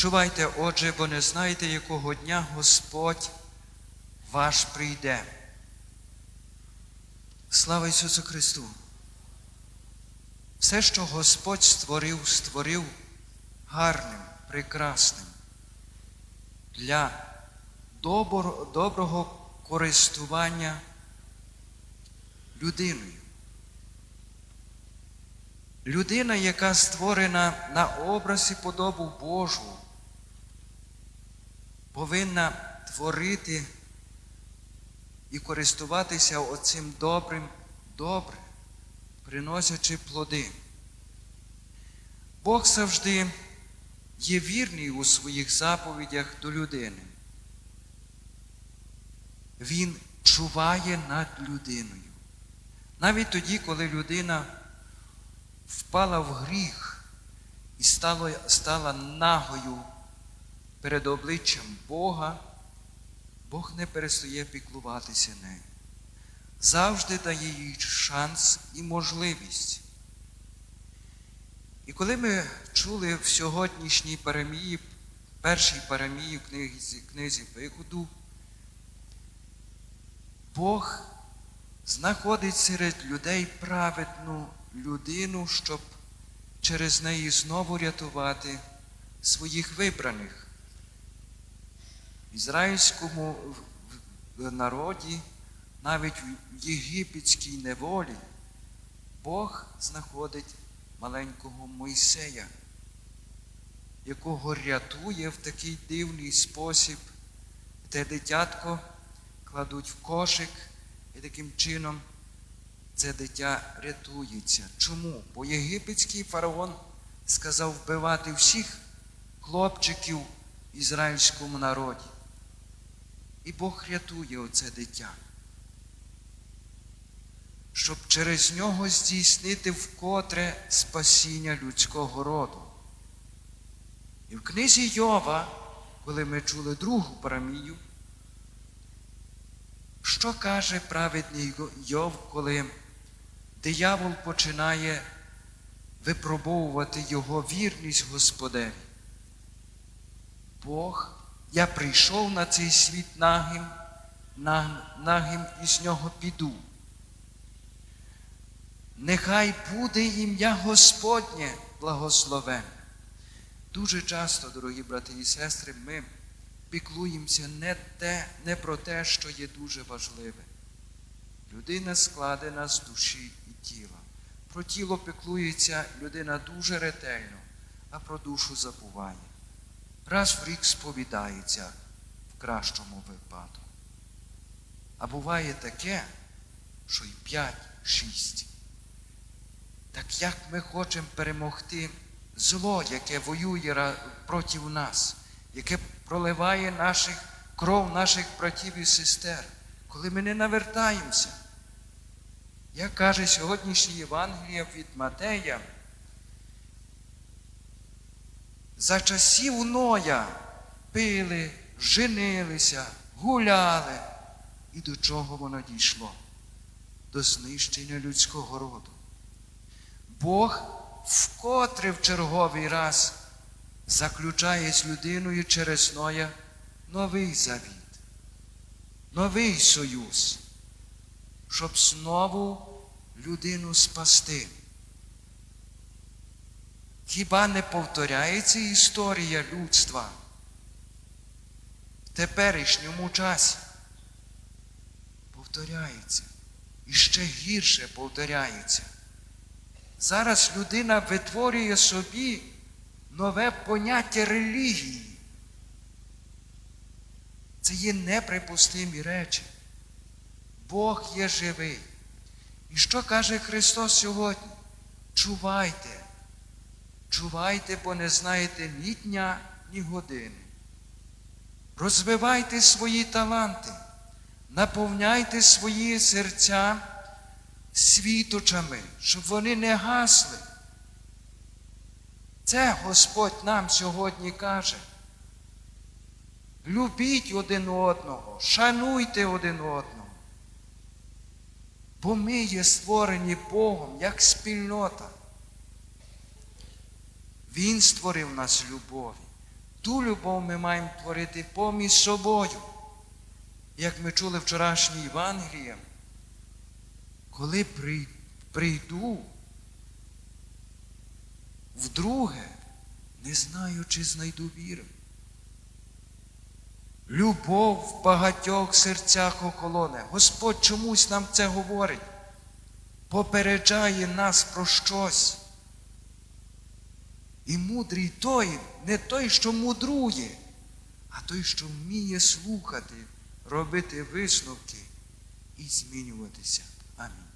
Чувайте, отже, бо не знаєте, якого дня Господь ваш прийде. Слава Ісусу Христу! Все, що Господь створив, створив гарним, прекрасним для добро- доброго користування людиною. Людина, яка створена на образ і подобу Божу, повинна творити і користуватися оцим добрим добре, приносячи плоди. Бог завжди є вірний у своїх заповідях до людини. Він чуває над людиною. Навіть тоді, коли людина впала в гріх і стала, стала нагою перед обличчям Бога, Бог не перестає піклуватися нею. Завжди дає їй шанс і можливість. І коли ми чули в сьогоднішній парамії, першій парамії в книзі, книзі Виходу, Бог знаходить серед людей праведну людину, щоб через неї знову рятувати своїх вибраних. Ізраїльському народі, навіть в єгипетській неволі, Бог знаходить маленького Мойсея, якого рятує в такий дивний спосіб, те дитятко кладуть в кошик і таким чином це дитя рятується. Чому? Бо єгипетський фараон сказав вбивати всіх хлопчиків в ізраїльському народі. І Бог рятує оце дитя, щоб через нього здійснити вкотре спасіння людського роду. І в книзі Йова, коли ми чули другу парамію, що каже праведний Йов, коли диявол починає випробовувати його вірність Господеві? Бог, я прийшов на цей світ нагим, нагим і з нього піду. Нехай буде ім'я Господнє благословенне. Дуже часто, дорогі брати і сестри, ми піклуємося не, те, не про те, що є дуже важливе. Людина складена з душі і тіла. Про тіло піклується людина дуже ретельно, а про душу забуває. Раз в рік сповідається в кращому випадку. А буває таке, що й п'ять-шість. Так як ми хочемо перемогти зло, яке воює проти нас, яке проливає наших, кров наших братів і сестер, коли ми не навертаємося? Як каже сьогоднішнє Євангеліє від Матея, за часів Ноя пили, женилися, гуляли. І до чого воно дійшло? До знищення людського роду. Бог вкотре в черговий раз заключає з людиною через Ноя новий завіт, новий союз, щоб знову людину спасти. Хіба не повторяється історія людства в теперішньому часі? Повторяється. І ще гірше повторяється. Зараз людина витворює собі нове поняття релігії. Це є неприпустимі речі. Бог є живий. І що каже Христос сьогодні? Чувайте, чувайте, бо не знаєте ні дня, ні години. Розвивайте свої таланти, наповняйте свої серця світочами, щоб вони не гасли. Це Господь нам сьогодні каже. Любіть один одного, шануйте один одного. Бо ми є створені Богом як спільнота. Він створив нас любові. Ту любов ми маємо творити поміж собою. Як ми чули вчорашній Євангеліє, коли прийду вдруге, не знаю, чи знайду віри. Любов в багатьох серцях охолоне. Господь чомусь нам це говорить, попереджає нас про щось. І мудрий той, не той, що мудрує, а той, що вміє слухати, робити висновки і змінюватися. Амінь.